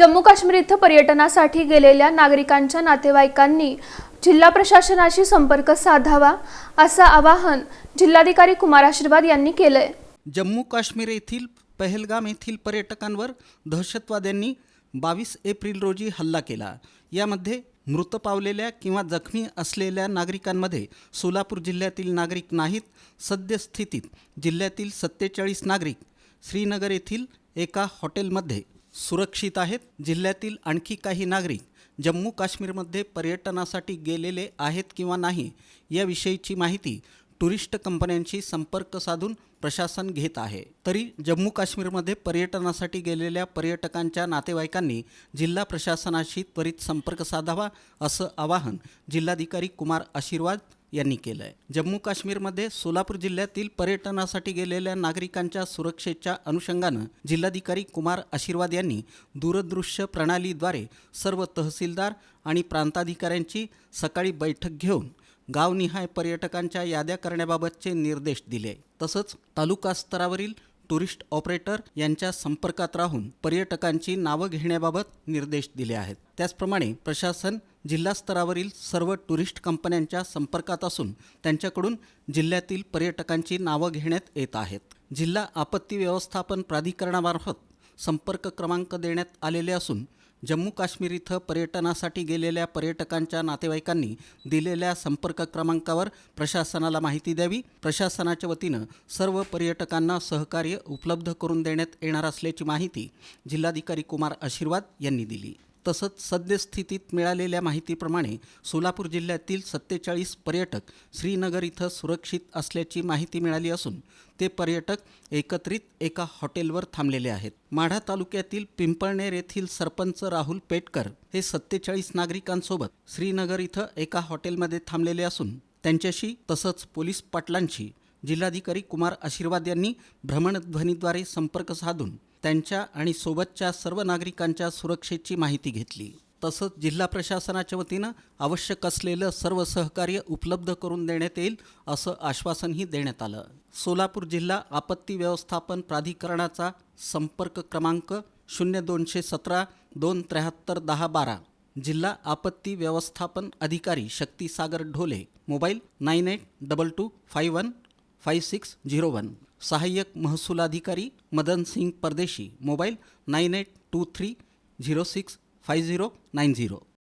जम्मू काश्मीर इथं पर्यटनासाठी गेलेल्या नागरिकांच्या नातेवाईकांनी जिल्हा प्रशासनाशी संपर्क साधावा असं आवाहन जिल्हाधिकारी कुमार आशीर्वाद यांनी केलंय. जम्मू काश्मीर येथील पहलगाम येथील पर्यटकांवर दहशतवाद्यांनी बावीस एप्रिल रोजी हल्ला केला. यामध्ये मृत पावलेल्या किंवा जखमी असलेल्या नागरिकांमध्ये सोलापूर जिल्ह्यातील नागरिक नाहीत सद्यस्थितीत जिल्ह्यातील सत्तेचाळीस नागरिक श्रीनगर येथील एका हॉटेलमध्ये सुरक्षित आहेत. जिल्ह्यातील आणखी काही नागरिक जम्मू काश्मीरमध्ये पर्यटनासाठी गेलेले आहेत किंवा नाही याविषयीची माहिती टुरिस्ट कंपन्यांशी संपर्क साधून प्रशासन घेत आहे. तरी जम्मू काश्मीरमध्ये पर्यटनासाठी गेलेल्या पर्यटकांच्या नातेवाईकांनी जिल्हा प्रशासनाशी त्वरित संपर्क साधावा असं आवाहन जिल्हाधिकारी कुमार आशीर्वाद यांनी केलं आहे जम्मू काश्मीरमध्ये सोलापूर जिल्ह्यातील पर्यटनासाठी गेलेल्या नागरिकांच्या सुरक्षेच्या अनुषंगानं जिल्हाधिकारी कुमार आशीर्वाद यांनी दूरदृश्य प्रणालीद्वारे सर्व तहसीलदार आणि प्रांताधिकाऱ्यांची सकाळी बैठक घेऊन गावनिहाय पर्यटकांच्या याद्या करण्याबाबतचे निर्देश दिले. तसंच तालुका स्तरावरील टुरिस्ट ऑपरेटर यांच्या संपर्कात राहून पर्यटकांची नावं घेण्याबाबत निर्देश दिले आहेत. त्याचप्रमाणे प्रशासन जिल्हा स्तरावरील सर्व टुरिस्ट कंपन्यांच्या संपर्कात असून त्यांच्याकडून जिल्ह्यातील पर्यटकांची नावं घेण्यात येत आहेत. जिल्हा आपत्ती व्यवस्थापन प्राधिकरणामार्फत संपर्क क्रमांक देण्यात आलेले असून जम्मू काश्मीर इथं पर्यटनासाठी गेलेल्या पर्यटकांच्या नातेवाईकांनी दिलेल्या संपर्क क्रमांकावर प्रशासनाला माहिती द्यावी. प्रशासनाच्या वतीनं सर्व पर्यटकांना सहकार्य उपलब्ध करून देण्यात येणार असल्याची माहिती जिल्हाधिकारी कुमार आशीर्वाद यांनी दिली. तसंच सद्यस्थितीत मिळालेल्या माहितीप्रमाणे सोलापूर जिल्ह्यातील सत्तेचाळीस पर्यटक श्रीनगर इथं सुरक्षित असल्याची माहिती मिळाली असून ते पर्यटक एकत्रित एका हॉटेलवर थांबलेले आहेत. माढा तालुक्यातील पिंपळनेर येथील सरपंच राहुल पेटकर हे सत्तेचाळीस नागरिकांसोबत श्रीनगर इथं एका हॉटेलमध्ये थांबलेले असून त्यांच्याशी तसंच पोलीस पाटलांशी जिल्हाधिकारी कुमार आशीर्वाद यांनी भ्रमणध्वनीद्वारे संपर्क साधून त्यांच्या आणि सोबतच्या सर्व नागरिकांच्या सुरक्षेची माहिती घेतली. तसंच जिल्हा प्रशासनाच्या वतीनं आवश्यक असलेलं सर्व सहकार्य उपलब्ध करून देण्यात येईल असं आश्वासनही देण्यात आलं. सोलापूर जिल्हा आपत्ती व्यवस्थापन प्राधिकरणाचा संपर्क क्रमांक शून्य दोनशे सतरा दोन त्र्याहत्तर दहा बारा. जिल्हा आपत्ती व्यवस्थापन अधिकारी Shaktisagar Dhole. Mobile nine eight double two five one five six zero one सहाय्यक महसूल अधिकारी Madan Singh Pardeshi. Mobile nine eight two three zero six five zero nine zero.